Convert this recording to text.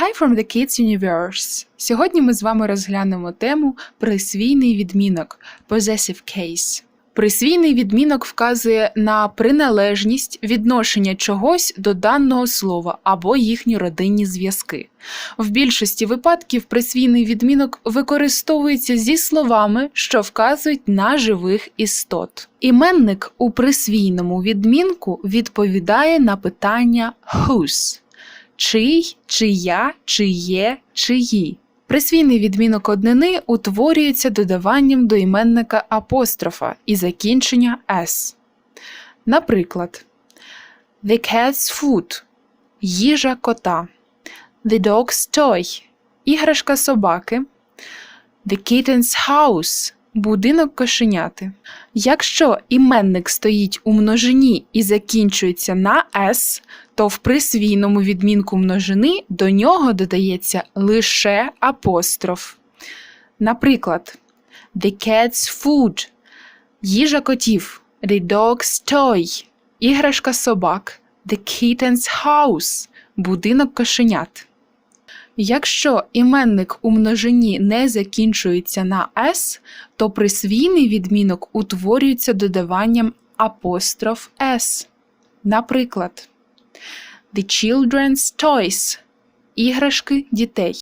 Hi from the Kids Universe! Сьогодні ми з вами розглянемо тему присвійний відмінок Possessive Case. Присвійний відмінок вказує на приналежність відношення чогось до даного слова або їхні родинні зв'язки. В більшості випадків присвійний відмінок використовується зі словами, що вказують на живих істот. Іменник у присвійному відмінку відповідає на питання whose чий, чия, чиє, чиї. Присвійний відмінок однини утворюється додаванням до іменника апострофа і закінчення s. Наприклад, The cat's food – їжа кота. The dog's toy – іграшка собаки. The kitten's house – будинок кошеняти. Якщо іменник стоїть у множині і закінчується на s, то в присвійному відмінку множини до нього додається лише апостроф. Наприклад, The cat's food – їжа котів, The dog's toy – іграшка собак, The kitten's house – будинок кошенят. Якщо іменник у множині не закінчується на s, то присвійний відмінок утворюється додаванням апостроф s. Наприклад, The children's toys – іграшки дітей.